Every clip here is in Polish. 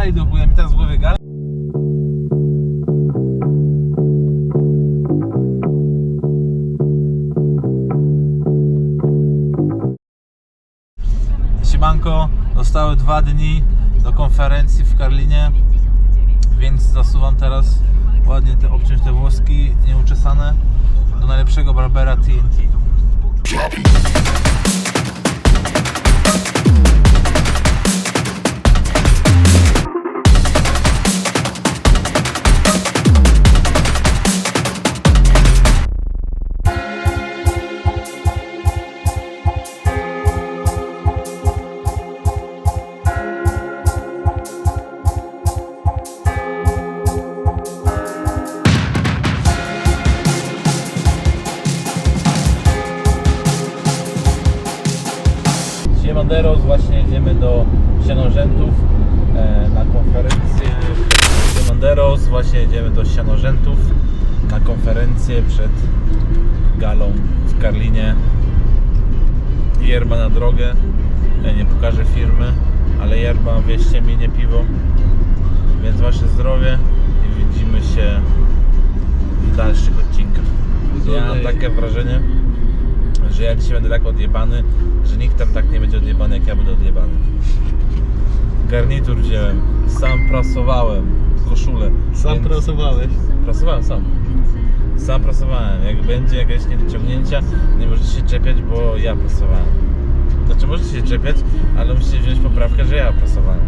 gali do mi teraz z głowy gali. Siemanko, zostały dwa dni do konferencji w Karlinie, więc zasuwam teraz ładnie te, obciąć te włoski nieuczesane do najlepszego barbera TNT. Siemanderos, właśnie jedziemy do Sianorzętów e, na konferencję. Siemanderos, właśnie jedziemy do Sianorzętów na konferencję przed galą w Karlinie. Yerba na drogę. Ja nie pokażę firmy, ale yerba, wieście mi, nie piwo. Więc wasze zdrowie i widzimy się w dalszych odcinkach. Ja mam takie wrażenie, że ja dzisiaj będę tak odjebany, że nikt tam tak nie będzie odjebany, jak ja będę odjebany. Garnitur wziąłem, sam prasowałem, koszulę. Sam więc- pracowałeś. Prasowałem sam. Sam prasowałem. Jak będzie jakieś niedociągnięcia, nie możecie się czepiać, bo ja prasowałem. Znaczy możecie się czepiać, ale musicie wziąć poprawkę, że ja prasowałem.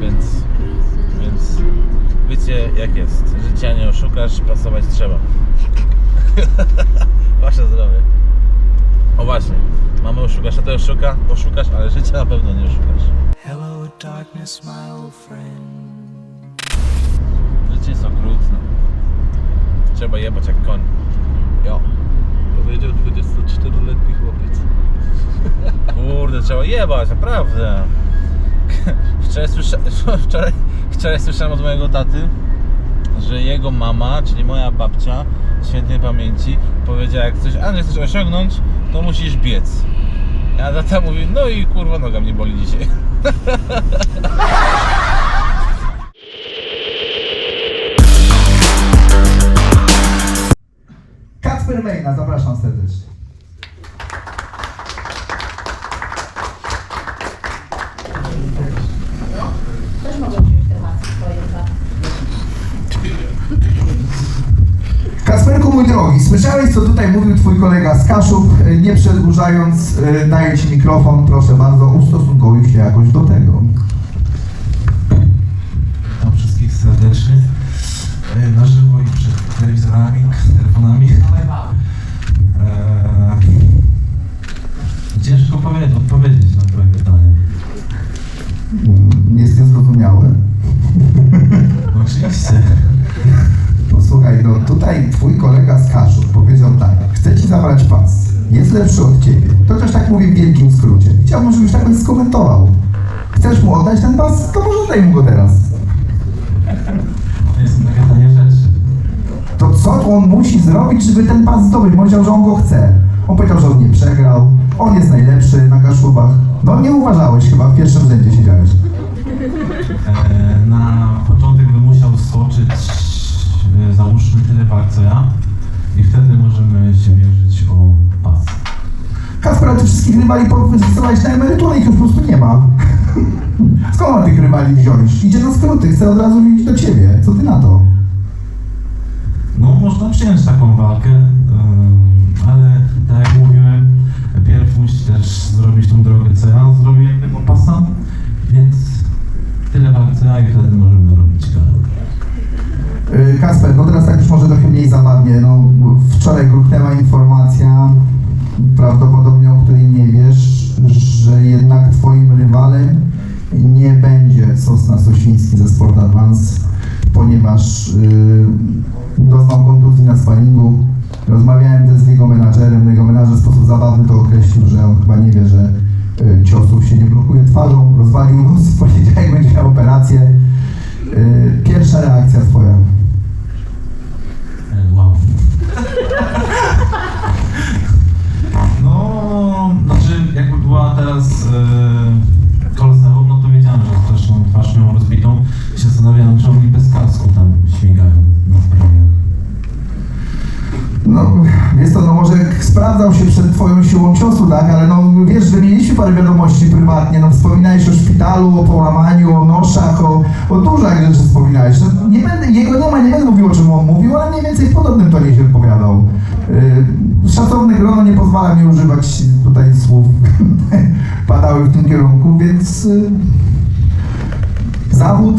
Więc, więc wiecie jak jest. Życia nie oszukasz, prasować trzeba. Wasze zdrowie. O właśnie, mamy oszukać, a to oszuka, oszukasz, ale życia na pewno nie oszukasz. Hello, darkness, my old friend. Życie jest okrutne. Trzeba jebać jak koń. Jo. Powiedział 24-letni chłopiec. Kurde, trzeba jebać, naprawdę. Wczoraj, słysza... wczoraj, wczoraj słyszałem od mojego taty, że jego mama, czyli moja babcia świętej pamięci, powiedziała, jak coś Andrzej chcesz osiągnąć, to musisz biec. A tata mówi, no i kurwa noga mnie boli dzisiaj. Kacper Mejna, zapraszam serdecznie. Drogi, słyszałeś co tutaj mówił twój kolega z Kaszub? E, Nie przedłużając, e, daję ci mikrofon, proszę bardzo, ustosunkuj się jakoś do tego. Witam wszystkich serdecznie e, na żywo i przed telewizorami, telefonami. Eee, ciężko powiedzieć, odpowiedzieć no tutaj twój kolega z Kaszub powiedział tak, chcę ci zabrać pas, jest lepszy od ciebie. To też tak mówię w wielkim skrócie. Chciałbym, żebyś tak skomentował. Chcesz mu oddać ten pas? To może daj mu go teraz. To rzeczy. to co on musi zrobić, żeby ten pas zdobyć? Powiedział, że on go chce. On powiedział, że on nie przegrał, on jest najlepszy na Kaszubach. No nie uważałeś chyba, w pierwszym rzędzie siedziałeś. E, na początek by musiał stoczyć, e, załóżmy, tyle wag co ja i wtedy się mierzyć o pas. Kasper, ale ty wszystkich rywali wysyłałeś na emeryturę, ich już po prostu nie ma. Skąd ma tych rywali wziąć? Idzie na skróty, chce od razu iść do ciebie. Co ty na to? No, można przyjąć taką walkę, ale tak jak mówiłem, pierw też zrobić tą drogę, co ja zrobiłem tego pasa, więc tyle walk co ja i wtedy możemy robić galę. Yy, Kasper, no teraz tak już może trochę mniej zabawnie. No, wczoraj gruchnęła informacja, prawdopodobnie o której nie wiesz, że jednak twoim rywalem nie będzie Sosna Sosiński ze Sport Advance, ponieważ yy, doznał kontuzji na sparingu. Rozmawiałem też z jego menadżerem, jego menadżer w sposób zabawny to określił, że on chyba nie wie, że yy, ciosów się nie blokuje twarzą, rozwalił nos, w poniedziałek będzie miał operację. Prywatnie, no wspominałeś o szpitalu, o połamaniu, o noszach, o, o dużych rzeczy wspominałeś. No, nie będę, jego nie ma, nie będę mówił o czym on mówił, ale mniej więcej w podobnym tonie się wypowiadał. Yy, szacowne grono nie pozwala mi używać tutaj słów, padały w tym kierunku, więc yy, zawód,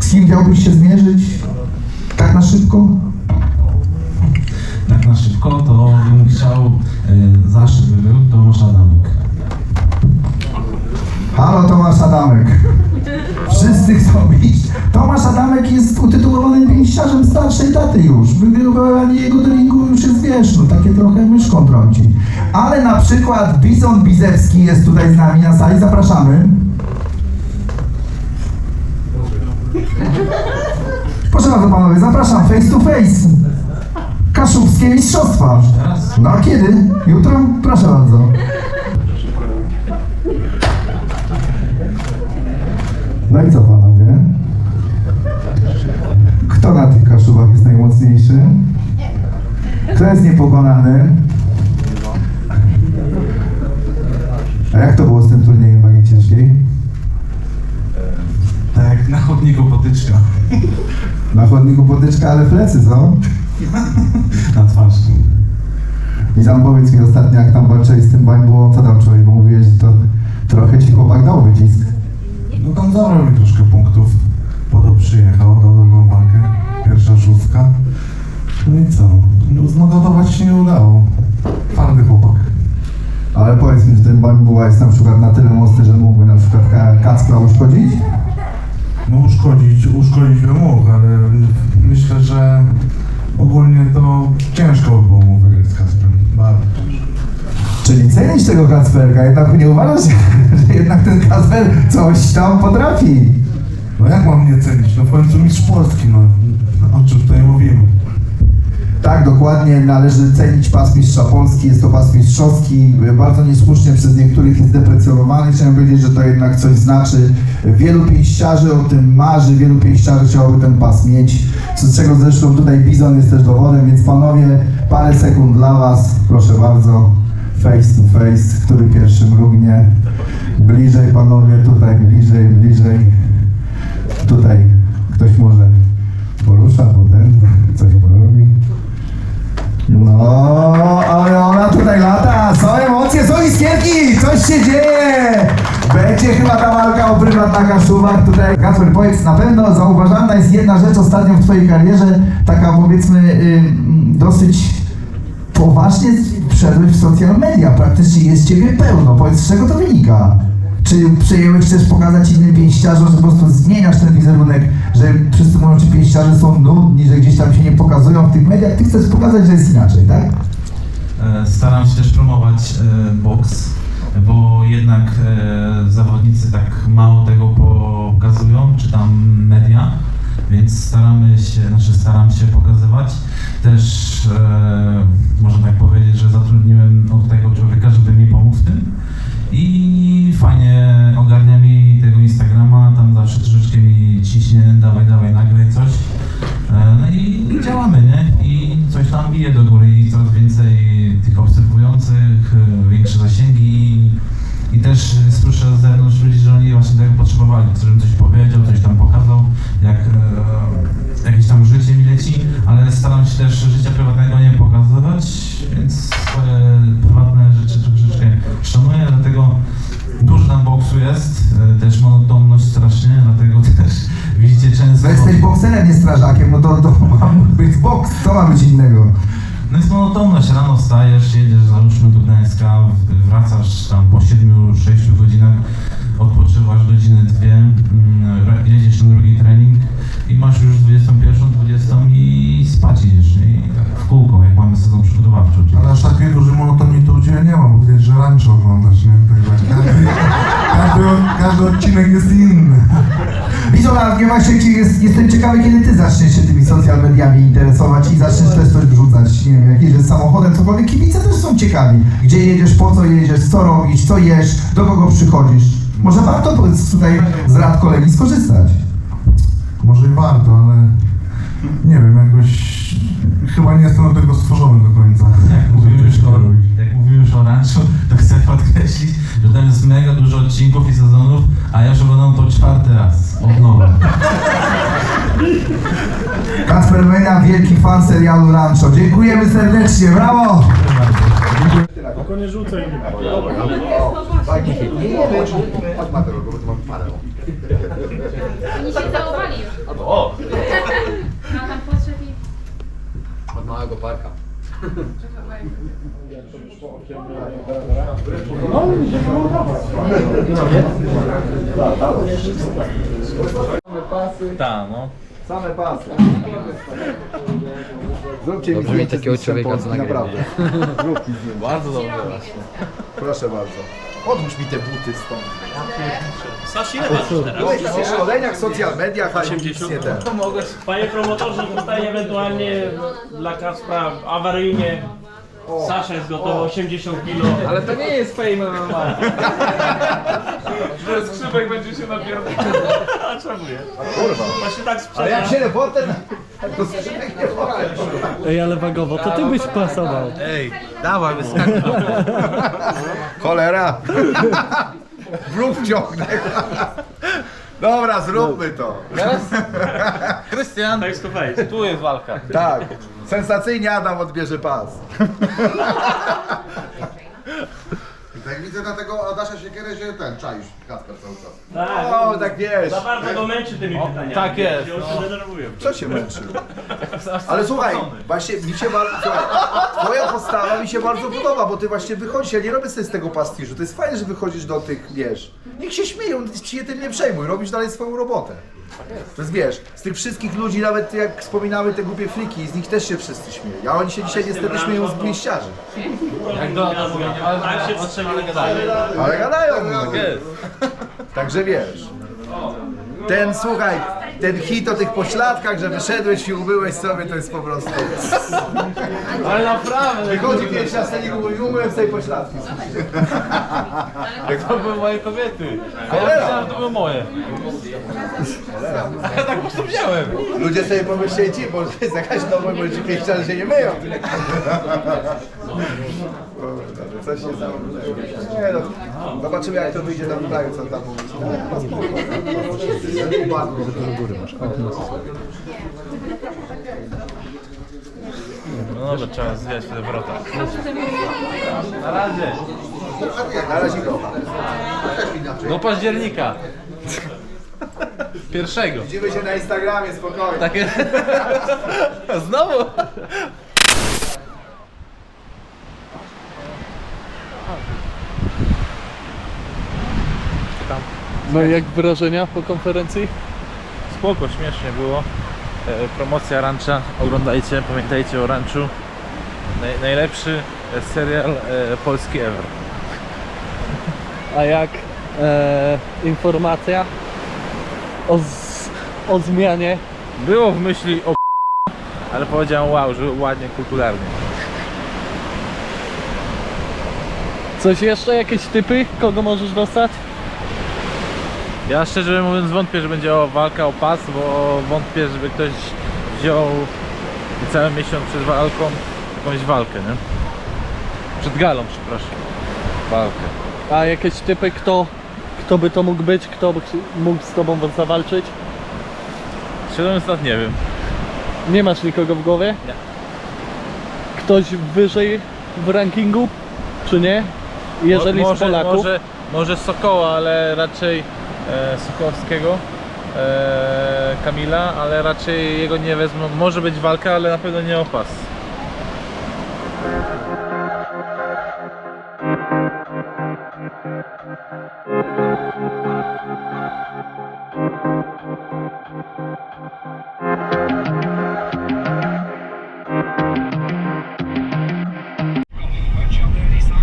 z kim chciałbyś się zmierzyć? Tak na szybko? Tak na szybko, to bym chciał, e, zawsze by był Tomasz Adamek. Halo, Tomasz Adamek. Wszyscy chcą iść. Tomasz Adamek jest utytułowanym pięściarzem starszej daty już. Wygrywanie jego treningu już jest, wiesz, no takie trochę myszką trąci. Ale na przykład Bizon Bizewski jest tutaj z nami na sali. Zapraszamy. Proszę bardzo panowie, zapraszam face to face. Kaszubskie Mistrzostwa. No a kiedy? Jutro? Proszę bardzo. No i co panowie? Kto na tych kaszubach jest najmocniejszy? Kto jest niepokonany? A jak to było z tym turniejem wagi ciężkiej? Tak, na chodniku potyczka. Na chodniku potyczka, ale plecy, co? Na twarz. I tam powiedz mi ostatnio, jak tam walczyłeś z tym bańbą, co tam człowiek, bo mówiłeś, że to bańbuła jest na przykład na tyle mocny, że mógłby na przykład Ka- Kacpra uszkodzić? No uszkodzić, uszkodzić by mógł, ale myślę, że ogólnie to ciężko by było mu wygrać z Kasprem. Bardzo ciężko. Czyli cenisz tego Kacperka, jednak nie uważasz, że jednak ten Kacper coś tam potrafi. No jak mam nie cenić? No w końcu mistrz Polski, no. O czym tutaj mówimy? Tak, dokładnie, należy cenić pas mistrza Polski, jest to pas mistrzowski, bardzo niesłusznie przez niektórych jest deprecjonowany. Chciałem powiedzieć, że to jednak coś znaczy. Wielu pięściarzy o tym marzy, wielu pięściarzy chciałoby ten pas mieć, z czego zresztą tutaj Bizon jest też dowodem, więc panowie, parę sekund dla was, proszę bardzo, face to face, który pierwszy mrugnie, bliżej panowie, tutaj bliżej, bliżej, tutaj ktoś może porusza, potem No, ale ona tutaj lata, są emocje, są iskierki, coś się dzieje! Będzie chyba ta walka o prymat na tutaj. Kacper, powiedz, na pewno zauważalna jest jedna rzecz ostatnio w twojej karierze, taka powiedzmy y, dosyć poważnie wszedłeś w social media, praktycznie jest ciebie pełno. Powiedz, z czego to wynika? Czy przyjęłeś też pokazać innym pięściarzom, że po prostu zmieniasz ten wizerunek, że wszyscy mówią, że pięściarze są nudni, że gdzieś tam się nie pokazują w tych mediach, ty chcesz pokazać, że jest inaczej, tak? E, Staram się też promować e, boks, bo jednak e, zawodnicy tak mało tego pokazują, czy tam media, więc staramy się, znaczy staram się pokazywać. Też można tak powiedzieć, że zatrudniłem tych obserwujących, e, większe zasięgi i, i też słyszę z zewnątrz ludzi, że oni właśnie tego potrzebowali, żebym coś powiedział, coś tam pokazał, jak e, jakieś tam życie mi leci, ale staram się też życia prywatnego nie pokazywać, więc swoje prywatne rzeczy troszeczkę szanuję, dlatego dużo tam boksu jest, e, też monotonność strasznie, dlatego też widzicie często... No jesteś bokserem, nie strażakiem, no to, to ma być boks, to ma być innego. No jest monotonność, rano wstajesz, jedziesz załóżmy do Gdańska, wracasz tam po 7-6 godzinach, odpoczywasz godzinę, dwie, mm, jedziesz na drugi trening i masz już 21, 20 i spać idziesz, nie? I tak w kółko, jak mamy sezon przygotowawczy. Ale aż takiej dużej monotonii to u Ciebie nie ma, bo widać, że rancho oglądasz, nie? Także każdy, każdy, każdy odcinek jest inny. Bizona, nie ma się, jest, jestem ciekawy, kiedy ty zaczniesz się tymi social mediami interesować i zaczniesz też coś wrzucać, nie wiem, jakieś jest samochodem, cokolwiek. Kibice też są ciekawi, gdzie jedziesz, po co jedziesz, co robisz, co jesz, do kogo przychodzisz. Może warto tutaj z rad kolegi skorzystać. Może i warto, ale nie wiem, jakoś chyba nie jestem do tego stworzony do końca. Jak mówimy już o, jak mówimy już o ranczu, to chcę podkreślić, że tam jest mega dużo odcinków i sezonów, a ja już oglądam to czwarty raz, od nowa. Kacper Menia, wielki fan serialu Rancho. Dziękujemy serdecznie, brawo! Oni się całowali już. O! A tam podszedł i... Tak, no. Same pasy. Dobrze mieć takiego człowieka, co nagrywa. Naprawdę. Zróbki z nim. Bardzo dobrze. Proszę bardzo. Odłóż mi te buty stąd. Sasz, ile masz teraz? Byłeś na szkoleniach social mediach, a nic nie ten. Panie promotorze, zostaje ewentualnie dla Kaspra awaryjnie. Sasza jest gotowa, 80 kg. Ale to nie jest fame MMA. Że skrzypek będzie się napierdał. A czemu nie? Kurwa. Właśnie tak A sprzeda. jak się reporter... To skrzypek nie powiem. Ej, ale wagowo, to ty byś pasował. Ej, dawaj, wyskakuj. Cholera. Bruk wciągnę. Dobra, zróbmy to. Krystian, Face to face. tu jest walka. Tak. Sensacyjnie Adam odbierze pas. Tak widzę na tego Adasza Siekierę się ten czaisz, Kasper cały czas. Tak. O, tak wiesz. Za bardzo go męczy tymi pytaniami. tak jest, Się no. no. denerwują. Co się męczy? Ale słuchaj, właśnie mi się bardzo. Twoja postawa mi się bardzo podoba, bo ty właśnie wychodzisz. Ja nie robię sobie z tego pastiżu. To jest fajne, że wychodzisz do tych, wiesz. Niech się śmieją, ci się tym nie przejmuj, robisz dalej swoją robotę. To jest wiesz, z tych wszystkich ludzi, nawet jak wspominały te głupie fliki, z nich też się wszyscy śmieją. A oni się dzisiaj niestety śmieją z bliściarzy. Jak do nas ale Tak się. Ale gadają. Tak jest. Także wiesz. Ten, słuchaj, ten hit o tych pośladkach, że wyszedłeś i ubyłeś sobie, to jest po prostu... Ale naprawdę, Wychodzi pierwszy raz ten i mówi, umyłem sobie pośladki. to były moje kobiety. A ja myślałem, że to były moje. Ja tak po prostu wziąłem. Ludzie sobie pomyśleli, ci, bo to jest jakaś nowość, bo ci pięć razy się nie myją. Kurde, Coś się stało. Nie no, zobaczymy jak to wyjdzie na kraju, co tam mówić. No dobra, trzeba zwijać te wrota. Na razie. Na razie go. Do października. Pierwszego. Widzimy się na Instagramie, spokojnie. Takie... Znowu? No i jak wrażenia po konferencji? Spoko, śmiesznie było. E, promocja rancha, oglądajcie, pamiętajcie o ranchu. Naj, najlepszy e, serial e, polski ever. A jak e, informacja o, z, o zmianie? Było w myśli o ale powiedziałem wow, że ładnie, kulturalnie. Coś jeszcze? Jakieś typy? Kogo możesz dostać? Ja szczerze mówiąc wątpię, że będzie o walka o pas, bo wątpię, żeby ktoś wziął cały miesiąc przed walką jakąś walkę, nie? Przed galą, przepraszam. Walkę. A jakieś typy, kto, kto by to mógł być? Kto by mógł z tobą zawalczyć? Szczerze mówiąc nie wiem. Nie masz nikogo w głowie? Nie. Ktoś wyżej w rankingu? Czy nie? Jeżeli Mo- z Polaków? Może, może Sokoła, ale raczej e, Sokołowskiego. E, Kamila, ale raczej jego nie wezmą. Może być walka, ale na pewno nie o pas.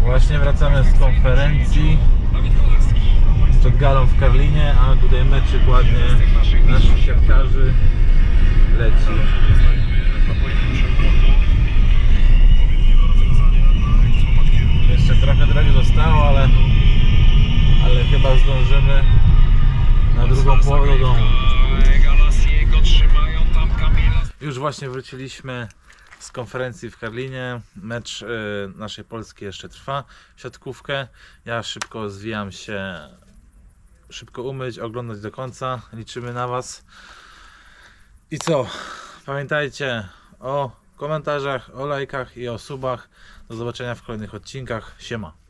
Właśnie wracamy z konferencji galą w Karlinie, a tutaj meczyk ładnie naszych siatkarzy leci. Jeszcze trochę drogi zostało, ale, ale chyba zdążymy na drugą połowę do domu. Już właśnie wróciliśmy z konferencji w Karlinie. Mecz y, naszej Polski jeszcze trwa, siatkówkę. Ja szybko zwijam się, szybko umyć, oglądać do końca. Liczymy na Was. I co? Pamiętajcie o komentarzach, o lajkach i o subach. Do zobaczenia w kolejnych odcinkach. Siema.